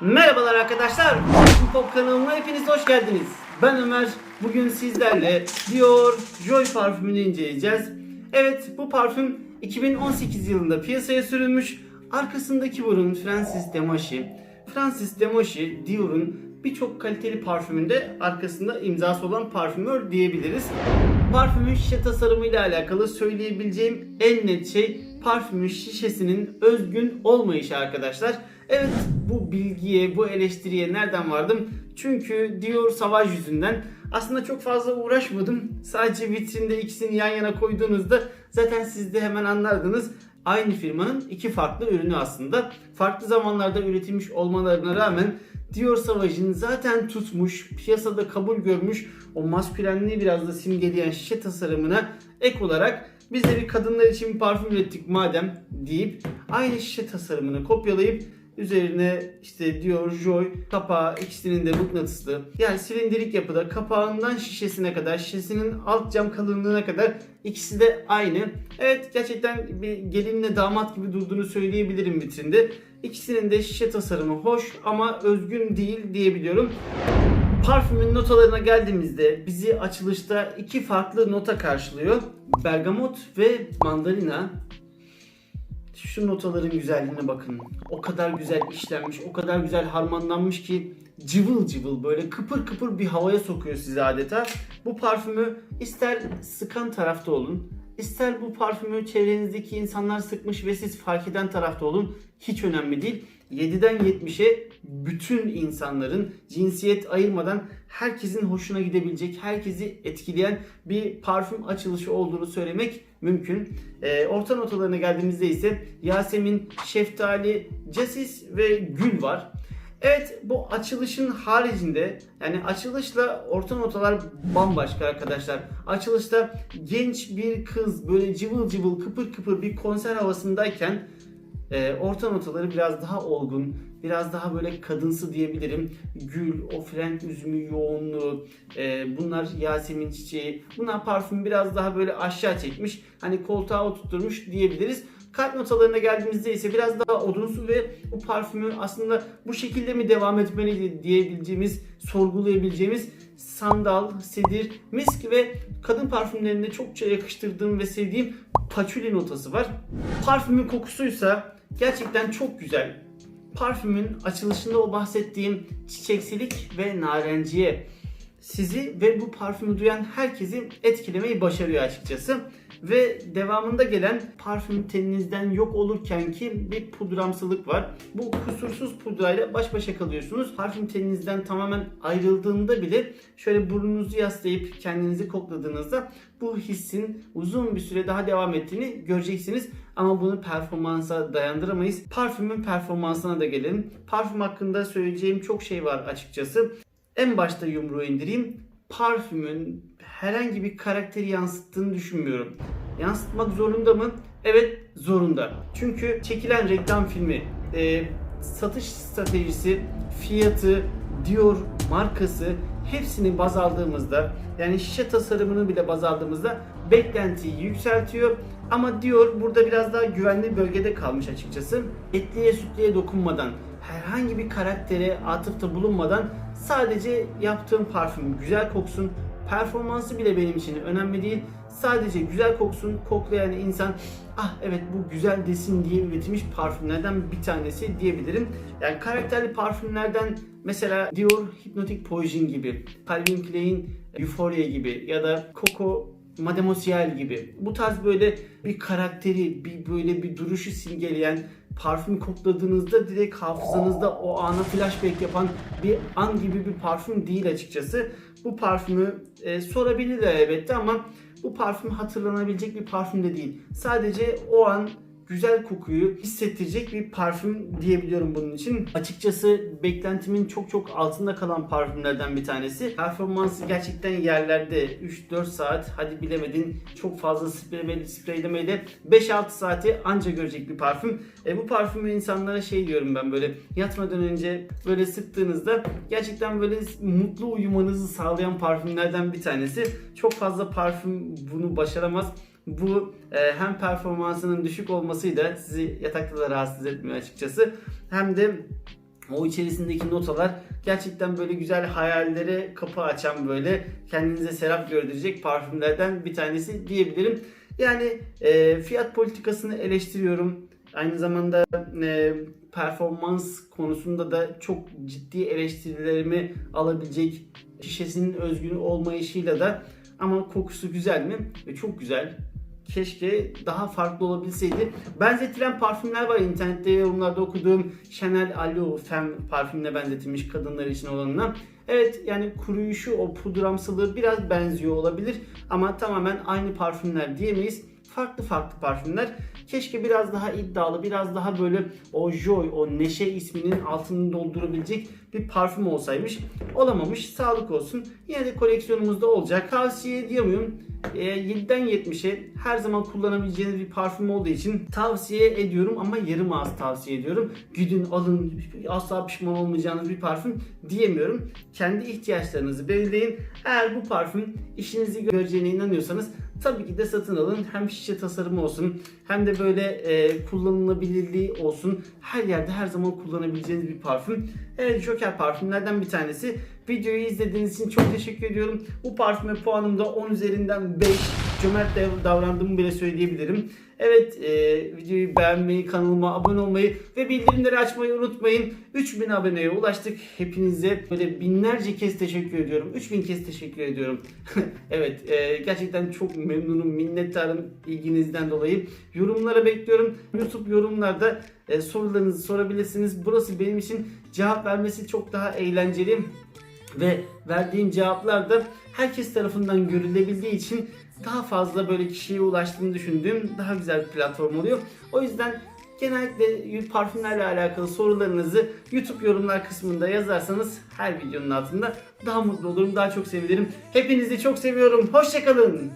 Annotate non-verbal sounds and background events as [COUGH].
Merhabalar arkadaşlar. Pop kanalına hepiniz hoş geldiniz. Ben Ömer. Bugün sizlerle Dior Joy parfümünü inceleyeceğiz. Evet bu parfüm 2018 yılında piyasaya sürülmüş. Arkasındaki burun Francis Demoshi. Francis Demoshi Dior'un birçok kaliteli parfümünde arkasında imzası olan parfümör diyebiliriz. Parfümün şişe tasarımıyla alakalı söyleyebileceğim en net şey parfümün şişesinin özgün olmayışı arkadaşlar. Evet bu bilgiye, bu eleştiriye nereden vardım? Çünkü Dior Sauvage yüzünden aslında çok fazla uğraşmadım. Sadece vitrinde ikisini yan yana koyduğunuzda zaten siz de hemen anlardınız. Aynı firmanın iki farklı ürünü aslında. Farklı zamanlarda üretilmiş olmalarına rağmen Dior Sauvage'in zaten tutmuş, piyasada kabul görmüş o maskülenliği biraz da simgeleyen şişe tasarımına ek olarak biz de bir kadınlar için bir parfüm ürettik madem deyip aynı şişe tasarımını kopyalayıp üzerine işte Dior Joy kapağı ikisinin de mıknatıslı. Yani silindirik yapıda kapağından şişesine kadar şişesinin alt cam kalınlığına kadar ikisi de aynı. Evet gerçekten bir gelinle damat gibi durduğunu söyleyebilirim vitrinde. İkisinin de şişe tasarımı hoş ama özgün değil diyebiliyorum. Parfümün notalarına geldiğimizde bizi açılışta iki farklı nota karşılıyor. Bergamot ve mandalina. Şu notaların güzelliğine bakın. O kadar güzel işlenmiş, o kadar güzel harmanlanmış ki cıvıl cıvıl böyle kıpır kıpır bir havaya sokuyor sizi adeta. Bu parfümü ister sıkan tarafta olun, ister bu parfümü çevrenizdeki insanlar sıkmış ve siz fark eden tarafta olun. Hiç önemli değil. 7'den 70'e bütün insanların cinsiyet ayırmadan herkesin hoşuna gidebilecek, herkesi etkileyen bir parfüm açılışı olduğunu söylemek mümkün. Ee, orta notalarına geldiğimizde ise Yasemin, Şeftali, Casis ve Gül var. Evet bu açılışın haricinde yani açılışla orta notalar bambaşka arkadaşlar. Açılışta genç bir kız böyle cıvıl cıvıl kıpır kıpır bir konser havasındayken e, orta notaları biraz daha olgun, biraz daha böyle kadınsı diyebilirim. Gül, o frenk üzümü yoğunluğu, e, bunlar Yasemin çiçeği. Bunlar parfümü biraz daha böyle aşağı çekmiş. Hani koltuğa oturtmuş diyebiliriz. Kalp notalarına geldiğimizde ise biraz daha odunsu ve bu parfümü aslında bu şekilde mi devam etmeliydi diyebileceğimiz, sorgulayabileceğimiz sandal, sedir, misk ve kadın parfümlerinde çokça yakıştırdığım ve sevdiğim patchouli notası var. Parfümün kokusuysa gerçekten çok güzel. Parfümün açılışında o bahsettiğim çiçeksilik ve narenciye sizi ve bu parfümü duyan herkesi etkilemeyi başarıyor açıkçası. Ve devamında gelen parfüm teninizden yok olurken ki bir pudramsılık var. Bu kusursuz pudrayla baş başa kalıyorsunuz. Parfüm teninizden tamamen ayrıldığında bile şöyle burnunuzu yaslayıp kendinizi kokladığınızda bu hissin uzun bir süre daha devam ettiğini göreceksiniz. Ama bunu performansa dayandıramayız. Parfümün performansına da gelelim. Parfüm hakkında söyleyeceğim çok şey var açıkçası. En başta yumruğu indireyim. Parfümün herhangi bir karakteri yansıttığını düşünmüyorum. Yansıtmak zorunda mı? Evet zorunda. Çünkü çekilen reklam filmi, e, satış stratejisi, fiyatı, Dior markası hepsini baz aldığımızda yani şişe tasarımını bile baz aldığımızda beklentiyi yükseltiyor. Ama Dior burada biraz daha güvenli bölgede kalmış açıkçası. Etliye sütlüye dokunmadan, herhangi bir karaktere atıfta bulunmadan sadece yaptığım parfüm güzel koksun, performansı bile benim için önemli değil. Sadece güzel koksun, koklayan insan ah evet bu güzel desin diye üretilmiş parfümlerden bir tanesi diyebilirim. Yani karakterli parfümlerden mesela Dior Hypnotic Poison gibi, Calvin Klein'in Euphoria gibi ya da Coco Mademoiselle gibi bu tarz böyle bir karakteri, bir böyle bir duruşu simgeleyen parfüm kokladığınızda direkt hafızanızda o ana flashback yapan bir an gibi bir parfüm değil açıkçası. Bu parfümü e, sorabilirler elbette ama bu parfüm hatırlanabilecek bir parfüm de değil. Sadece o an güzel kokuyu hissettirecek bir parfüm diyebiliyorum bunun için. Açıkçası beklentimin çok çok altında kalan parfümlerden bir tanesi. Performansı gerçekten yerlerde 3-4 saat hadi bilemedin çok fazla spreylemeyle, spreylemeyle 5-6 saati anca görecek bir parfüm. E, bu parfümü insanlara şey diyorum ben böyle yatmadan önce böyle sıktığınızda gerçekten böyle mutlu uyumanızı sağlayan parfümlerden bir tanesi. Çok fazla parfüm bunu başaramaz. Bu e, hem performansının düşük olmasıyla sizi yatakta da rahatsız etmiyor açıkçası. Hem de O içerisindeki notalar gerçekten böyle güzel hayallere kapı açan böyle kendinize serap gördürecek parfümlerden bir tanesi diyebilirim. Yani e, fiyat politikasını eleştiriyorum. Aynı zamanda e, performans konusunda da çok ciddi eleştirilerimi alabilecek şişesinin özgün olmayışıyla da ama kokusu güzel mi? E, çok güzel. Keşke daha farklı olabilseydi. Benzetilen parfümler var internette yorumlarda okuduğum Chanel Aloe Femme parfümüne benzetilmiş kadınlar için olanına. Evet yani kuruyuşu o pudramsılığı biraz benziyor olabilir ama tamamen aynı parfümler diyemeyiz. Farklı farklı parfümler. Keşke biraz daha iddialı, biraz daha böyle o joy, o neşe isminin altını doldurabilecek bir parfüm olsaymış. Olamamış. Sağlık olsun. Yine de koleksiyonumuzda olacak. Tavsiye ediyor? E, 7'den 70'e her zaman kullanabileceğiniz bir parfüm olduğu için tavsiye ediyorum ama yarım ağız tavsiye ediyorum. Gidin alın asla pişman olmayacağınız bir parfüm diyemiyorum. Kendi ihtiyaçlarınızı belirleyin. Eğer bu parfüm işinizi göreceğine inanıyorsanız tabii ki de satın alın. Hem şişe tasarımı olsun hem de böyle e, kullanılabilirliği olsun. Her yerde her zaman kullanabileceğiniz bir parfüm. Evet Joker parfümlerden bir tanesi. Videoyu izlediğiniz için çok teşekkür ediyorum. Bu parfüme puanım da 10 üzerinden 5. Cömert dav- davrandığımı bile söyleyebilirim. Evet e, videoyu beğenmeyi, kanalıma abone olmayı ve bildirimleri açmayı unutmayın. 3000 aboneye ulaştık. Hepinize böyle binlerce kez teşekkür ediyorum. 3000 kez teşekkür ediyorum. [LAUGHS] evet e, gerçekten çok memnunum, minnettarım ilginizden dolayı. Yorumlara bekliyorum. YouTube yorumlarda e, sorularınızı sorabilirsiniz. Burası benim için cevap vermesi çok daha eğlenceli ve verdiğim cevaplar da herkes tarafından görülebildiği için daha fazla böyle kişiye ulaştığını düşündüğüm daha güzel bir platform oluyor. O yüzden genellikle parfümlerle alakalı sorularınızı YouTube yorumlar kısmında yazarsanız her videonun altında daha mutlu olurum, daha çok sevinirim. Hepinizi çok seviyorum. Hoşçakalın.